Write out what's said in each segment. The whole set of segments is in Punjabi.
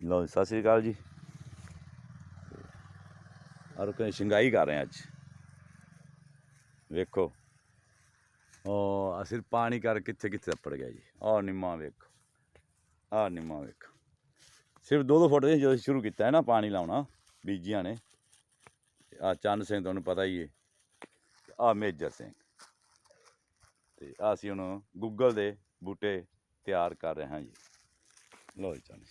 ਲਓ ਜੀ, ਸਤਿ ਸ੍ਰੀ ਅਕਾਲ ਜੀ। ਔਰ ਕੋਈ ਸ਼ਿੰਗਾਈ ਕਰ ਰਹੇ ਹਾਂ ਅੱਜ। ਵੇਖੋ ਉਹ ਅਸੀਂ ਪਾਣੀ ਕਰ ਕਿੱਥੇ ਕਿੱਥੇ ਅੱਪੜ ਗਿਆ ਜੀ। ਆਹ ਨਿੰਮਾ ਵੇਖੋ ਆਹ ਨਿੰਮਾ ਵੇਖੋ। ਸਿਰਫ ਦੋ ਦੋ ਫੁੱਟ ਦੇ ਜਦੋਂ ਸ਼ੁਰੂ ਕੀਤਾ ਹੈ ਨਾ ਪਾਣੀ ਲਾਉਣਾ ਬੀਜੀਆਂ ਨੇ। ਆ ਚੰਨ ਸਿੰਘ ਤੁਹਾਨੂੰ ਪਤਾ ਹੀ ਹੈ ਆ ਮੇਜਰ ਸਿੰਘ। ਤੇ ਆਹ ਅਸੀਂ ਹੁਣ ਗੂਗਲ ਦੇ ਬੂਟੇ ਤਿਆਰ ਕਰ ਰਹੇ ਹਾਂ ਜੀ। ਲਓ ਜੀ ਚੰਨ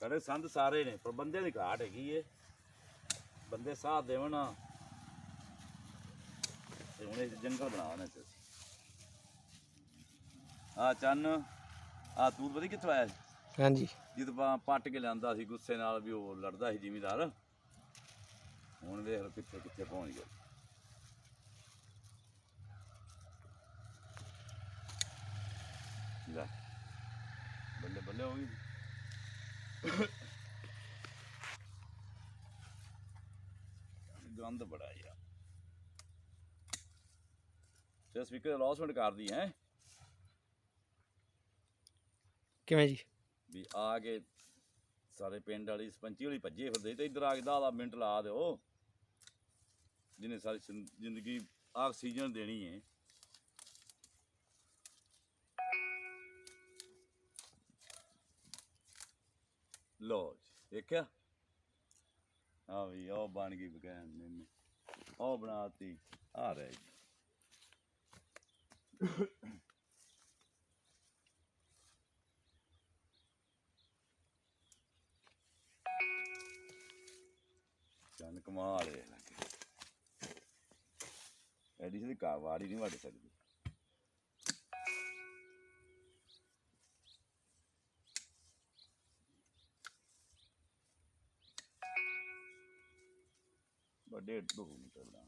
ਕਰੇ ਸੰਦ ਸਾਰੇ ਨੇ ਪਰ ਬੰਦੇ ਦੀ ਘਾਟ ਹੈਗੀ ਏ। ਬੰਦੇ ਸਾਥ ਦੇਵਣ। ਤੇ ਹੁਣ ਇਹ ਜੰਗਲ ਬਣਾਉਣਾ ਅਸੀਂ। ਆ ਚੰਨ ਆ ਤੂੰ ਪਤਾ ਕਿੱਥੋਂ ਆਇਆ? ਹਾਂਜੀ। ਜਦੋਂ ਪੱਟ ਕੇ ਲਿਆਂਦਾ ਸੀ ਗੁੱਸੇ ਨਾਲ ਵੀ ਉਹ ਲੜਦਾ ਸੀ ਜ਼ਿਮੀਦਾਰ। ਹੁਣ ਵੇਖ ਲਓ ਕਿੱਥੇ ਕਿੱਥੇ ਪਹੁੰਚ ਗਿਆ। ਲੈ। ਬੱਲੇ ਬੱਲੇ ਹੋ ਗਈ। ਗੰਦ ਬੜਾ ਯਾਰ। ਤੇ ਸਪੀਕਰ ਲੌਸਮੈਂਟ ਕਰਦੀ ਹੈ? ਕਿਵੇਂ ਜੀ? ਵੀ ਆ ਕੇ ਸਾਰੇ ਪਿੰਡ ਵਾਲੀ ਸਰਪੰਚੀ ਵਾਲੀ ਭੱਜੇ ਫਿਰਦੇ ਤੇ ਇੱਧਰ ਆ ਕੇ 10 ਮਿੰਟ ਲਾ ਦਿਓ। ਜਿਹਨੇ ਸਾਰੀ ਜ਼ਿੰਦਗੀ ਆਕਸੀਜਨ ਦੇਣੀ ਹੈ। ਲੋ ਜੀ, ਦੇਖਿਆ? ਆ ਵੀ ਉਹ ਬਣ ਗਈ ਬਗੈਨ ਨੇ ਉਹ ਬਣਾਤੀ ਆ ਰਹਿ ਗਈ। ਚੰਨ ਕਮਾਲ ਹੈ ਲੱਗੇ ਐਡੀ ਸੀ ਕਾ ਵਾੜੀ ਨਹੀਂ ਵੱਢ ਸਕਦੀ। ਵੱਡੇ ਦੋ ਮੀਟਰ ਬਣਾ